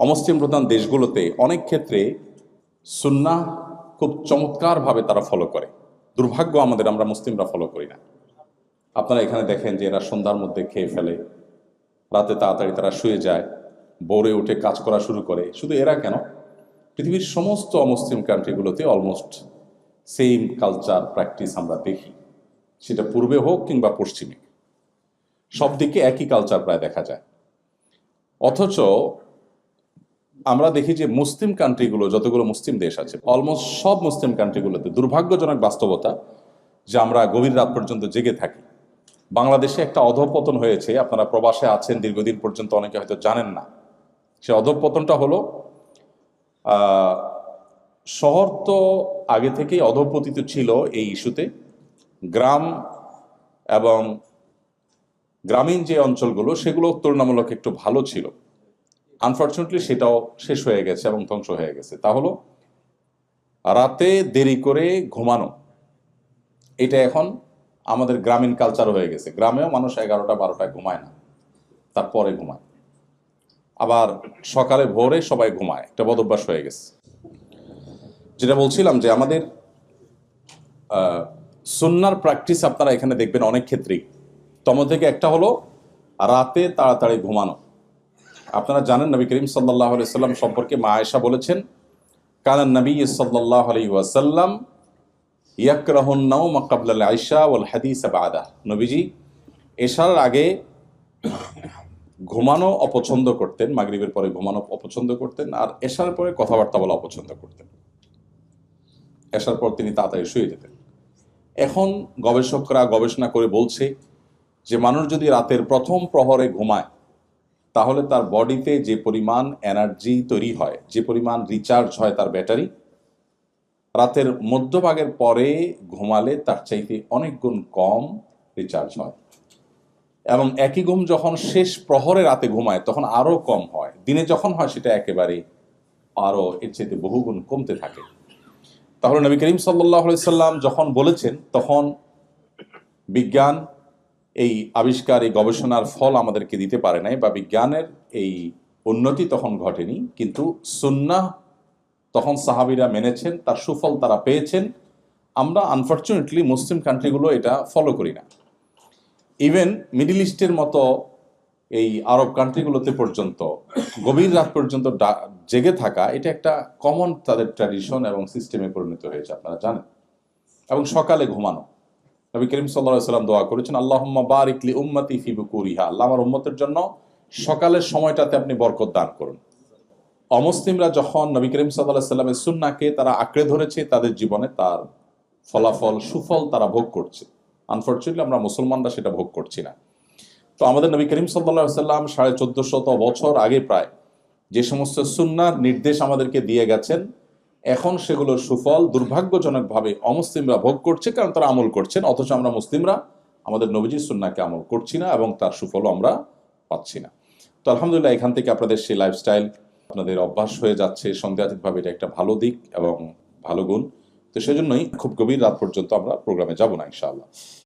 অমুসলিম প্রধান দেশগুলোতে অনেক ক্ষেত্রে সুন্না খুব চমৎকারভাবে তারা ফলো করে। দুর্ভাগ্য আমাদের, আমরা মুসলিমরা ফলো করি না। আপনারা এখানে দেখেন যে এরা সন্ধ্যার মধ্যে খেয়ে ফেলে, রাতে তাড়াতাড়ি তারা শুয়ে যায়, ভোরে উঠে কাজ করা শুরু করে। শুধু এরা কেন? পৃথিবীর সমস্ত অমুসলিম কান্ট্রিগুলোতে অলমোস্ট সেম কালচার প্র্যাকটিস আমরা দেখি। সেটা পূর্বে হোক কিংবা পশ্চিমে। সব দিকে একই কালচার প্রায় দেখা যায়। অথচ আমরা দেখি যে মুসলিম কান্ট্রিগুলো, যতগুলো মুসলিম দেশ আছে অলমোস্ট সব মুসলিম কান্ট্রিগুলোতে দুর্ভাগ্যজনক বাস্তবতা যে আমরা গভীর রাত পর্যন্ত জেগে থাকি। বাংলাদেশে একটা অধঃপতন হয়েছে, আপনারা প্রবাসে আছেন, দীর্ঘদিন পর্যন্ত অনেকে হয়তো জানেন না। সে অধঃপতনটা হলো শহর তো আগে থেকেই অধঃপতিত ছিল এই ইস্যুতে। গ্রাম এবং গ্রামীণ যে অঞ্চলগুলো, সেগুলো তুলনামূলক একটু ভালো ছিল। আনফর্চুনেটলি সেটাও শেষ হয়ে গেছে এবং ধ্বংস হয়ে গেছে। তা হলো, রাতে দেরি করে ঘুমানো। এটা এখন আমাদের গ্রামীণ কালচার হয়ে গেছে। গ্রামেও মানুষ এগারোটা, বারোটায় ঘুমায় না। তারপরে ঘুমায়। আবার সকালে ভোরে সবাই ঘুমায়। একটা বদভ্যাস হয়ে গেছে। যেটা বলছিলাম যে আমাদের সুন্নার প্র্যাকটিস আপনারা এখানে দেখবেন অনেক ক্ষেত্রেই। তম থেকে একটা হলো, রাতে তাড়াতাড়ি ঘুমানো। আপনারা জানেন নবী করিম সাল্লাহ সাল্লাম সম্পর্কে মা আয়েশা বলেছেন কানান নবী সাল্লাহ আলি ওয়াসাল্লাম ইয়াকরাহুন কাবলাল আয়সা ওয়াল হাদিস বাদা নবীজি এশার আগে ঘুমানো অপছন্দ করতেন, মাগরিবের পরে ঘুমানো অপছন্দ করতেন আর এশার পরে কথাবার্তা বলা অপছন্দ করতেন। এশার পর তিনি তাড়াতাড়ি শুয়ে যেতেন। এখন গবেষকরা গবেষণা করে বলছে যে মানুষ যদি রাতের প্রথম প্রহরে ঘুমায় তাহলে তার বডিতে যে পরিমাণ এনার্জি তৈরি হয়, যে পরিমাণ রিচার্জ হয় তার ব্যাটারি, রাতের মধ্যভাগের পরে ঘুমালে তার চাইতে অনেক গুণ কম রিচার্জ হয়। এবং একই ঘুম যখন শেষ প্রহরে রাতে ঘুমায়, তখন আরও কম হয়। দিনে যখন হয়, সেটা একেবারে আরও এর চাইতে বহুগুণ কমতে থাকে। তাহলে নবী করিম সাল্লাহ সাল্লাম যখন বলেছেন, তখন বিজ্ঞান এই আবিষ্কার, এই গবেষণার ফল আমাদেরকে দিতে পারে নাই বা বিজ্ঞানের এই উন্নতি তখন ঘটেনি, কিন্তু সুন্নাহ তখন সাহাবিরা মেনেছেন, তার সুফল তারা পেয়েছেন। আমরা আনফর্চুনেটলি মুসলিম কান্ট্রিগুলো এটা ফলো করি না। ইভেন মিডিল ইস্টের মতো এই আরব কান্ট্রিগুলোতে পর্যন্ত, গভীর রাত পর্যন্ত জেগে থাকা, এটা একটা কমন তাদের ট্র্যাডিশন এবং সিস্টেমে পরিণত হয়েছে, আপনারা জানেন। এবং সকালে ঘুমানো। নবী করিম সাল্লাহ সাল্লাম দোয়া করেছেন আল্লাহ বারিকলি উম্মতি ফি বুকুরিহা। আল্লাহ আমার উম্মতের জন্য সকালের সময়টাতে আপনি বরকত দান করুন। অমুসলিমরা যখন নবী করিম সাল্লাহ সাল্লামের সুন্নাকে তারা আঁকড়ে ধরেছে, তাদের জীবনে তার ফলাফল, সুফল তারা ভোগ করছে। আনফর্চুনেটলি আমরা মুসলমানরা সেটা ভোগ করছি না। তো আমাদের নবী করিম সাল্লাহ সাল্লাম সাড়ে চোদ্দশত বছর আগে প্রায় যে সমস্ত সুন্নার নির্দেশ আমাদেরকে দিয়ে গেছেন এখন সেগুলোর সুফল দুর্ভাগ্যজনকভাবে অমুসলিমরা ভোগ করছে, কারণ তারা আমল করছেন, অথচ আমরা মুসলিমরা আমাদের নবীজির সুন্নাকে আমল করছি না এবং তার সুফলও আমরা পাচ্ছি না। তো আলহামদুলিল্লাহ, এখান থেকে আপনাদের সেই লাইফস্টাইল আপনাদের অভ্যাস হয়ে যাচ্ছে, সন্দেহাতীতভাবে এটা একটা ভালো দিক এবং ভালো গুণ। তো সেজন্যই খুব গভীর রাত পর্যন্ত আমরা প্রোগ্রামে যাব না, ইনশাআল্লাহ।